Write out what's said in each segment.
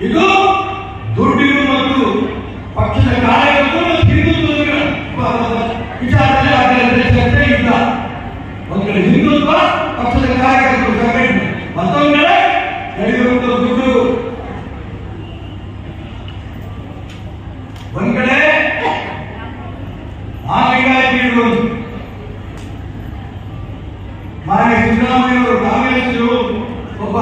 ಇದು ದುಡ್ಡಿನ ಮತ್ತು ಪಕ್ಷದ ಕಾರ್ಯಕರ್ತರು ಹಿಂದುತ್ವದ ವಿಚಾರದಲ್ಲಿ ಅದರ ಚರ್ಚೆ ಇಲ್ಲ. ಒಂದು ಕಡೆ ಹಿಂದುತ್ವ, ಪಕ್ಷದ ಕಾರ್ಯಕರ್ತರು ಸಂಘಟನೆ ಕಡೆ ನಡೆಯುವಂತ ದುಡ್ಡು ಒಂದ್ ಕಡೆ ಆ ಲಿಂಗಾಯತಿಗಳು ಮಾನ್ಯ ಕಾಂಗ್ರೆಸ್ಸರು ಒಬ್ಬ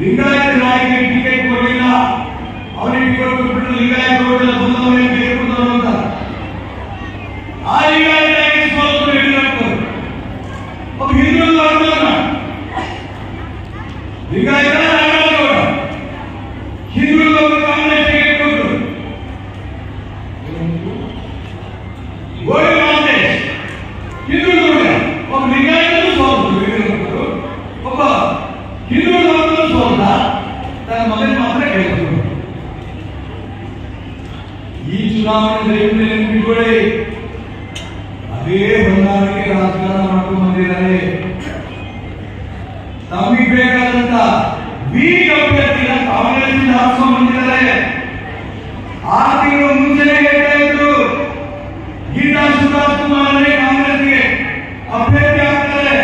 ಲಿಂಗಾಯತ ನಾಯಕರಿಗೆ ಟಿಕೆಟ್ ಕೊಡಲಿಲ್ಲ. ಅವನಿಗೆ ಟಿಕೆಟ್ ಕೊಟ್ಬಿಟ್ಟು ಲಿಂಗಾಯತ ರೋಡ್ ಬಂದವನಿಗೆ ಟಿಕೆಟ್ ಕೊಟ್ಟವರು ಅಂತ. ಆ ಲಿಂಗಾಯತ ನಾಯಕರಿಗೆ ಸೋಲರು ಯಡಿಯೂರಪ್ಪರು ಒಬ್ಬ ಹಿಂದೂ ವರ್ಗದವನ ಲಿಂಗಾಯತ ನಾರಾಯಣಗೌಡ ಹಿಂದೂ ಕಾಂಗ್ರೆಸ್ ಟಿಕೆಟ್ ಕೊಟ್ಟರು ಚುನಾವಣೆ ಅದೇ ಹೊಂದಾಣಿಕೆ ರಾಜಕಾರಣ ಮಾಡ್ಕೊಂಡು ಬಂದಿದ್ದಾರೆ ತಮಗೆ ಬೇಕಾದಂತ ಬಂದಿದ್ದಾರೆ ಆ ತಿಂಗಳು ಮುಂಚೆನೆ ಹೇಳ್ತಾ ಗೀತಾ ಕಾಂಗ್ರೆಸ್ಗೆ ಅಭ್ಯರ್ಥಿ ಆಗ್ತಾರೆ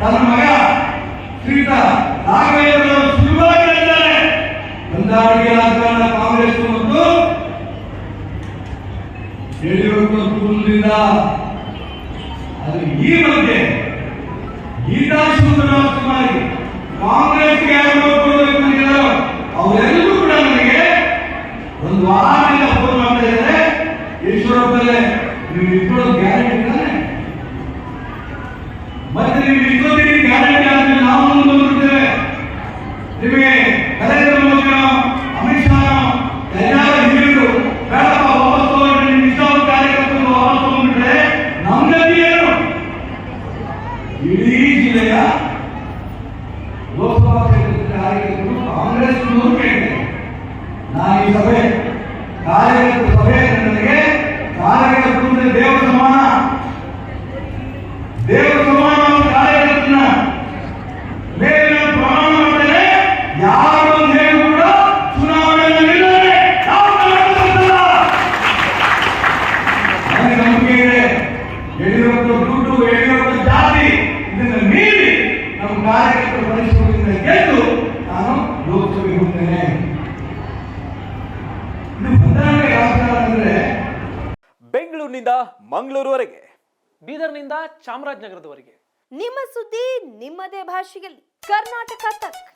ತನ್ನ ಮಗ ಸುಲಭವಾಗಿ ಹೇಳ್ತಾರೆ ಹೊಂದಾಣಿಕೆ ರಾಜಕಾರಣ ಕಾಂಗ್ರೆಸ್ ಮತ್ತು ಯಡಿಯೂರಪ್ಪ ಅದು ಈ ಮಧ್ಯೆ ಗೀತಾ ಶಿವರಾಜ್ ಕಾಂಗ್ರೆಸ್ಗೆ ಅವರೆಲ್ಲರೂ ಕೂಡ ನನಗೆ ಒಂದು ವಾರದಿಂದ ಫೋನ್ ಮಾಡ್ತಾ ಇದ್ದಾರೆ. ನೀವು ಗ್ಯಾರಂಟಿ ಇದ್ದಾನೆ ಮತ್ತೆ ನೀವು ಇಟ್ಕೋತೀರಿ ಗ್ಯಾರಂಟಿ ಆದ್ರೆ ನಾವು ಮುಂದೆ ನಿಮಗೆ ನರೇಂದ್ರ ಇಡೀ ಜಿಲ್ಲೆಯ ಲೋಕಸಭಾ ಕ್ಷೇತ್ರದಲ್ಲಿ ಕಾಂಗ್ರೆಸ್ ನಾನು ಈ ಸಭೆ ಕಾರ್ಯಕರ್ತರ ಸಭೆ ನನಗೆ ಕಾರ್ಯಕರ್ತರು ದೇವರ ಸಮಾನ. ದೇವರ ಸಮಾನ ಕಾರ್ಯಕರ್ತನ ಮೇಲೆ ಪ್ರಮಾಣ ಮಾಡಿದರೆ ಯಾರು ಹೇಳಿ ಕೂಡ ಚುನಾವಣೆಯಲ್ಲಿ ನಿಲ್ಲದೆ. ನನಗೆ ಇದೆ. ಯಡಿಯೂರಪ್ಪ ದುಡ್ಡು, ಯಡಿಯೂರಪ್ಪ ಜಾತಿ. ಇದನ್ನ ಮೀರಿ ನಮ್ಮ ಕಾರ್ಯಕರ್ತರ ಪರಿಶ್ರಮದಿಂದ ಗೆದ್ದು ನಾನು ಲೋಕಸಭೆಗೆ ಹೋಗ್ತೇನೆ ಇದು ಹೊಂದಾಣಿಕೆ ರಾಜಕಾರಣ ಅಂದ್ರೆ ಬೆಂಗಳೂರಿನಿಂದ ಮಂಗಳೂರುವರೆಗೆ ಬೀದರ್ನಿಂದ ಚಾಮರಾಜನಗರದವರೆಗೆ. ನಿಮ್ಮ ಸುದ್ದಿ ನಿಮ್ಮದೇ ಭಾಷೆಯಲ್ಲಿ. ಕರ್ನಾಟಕ ತಕ್.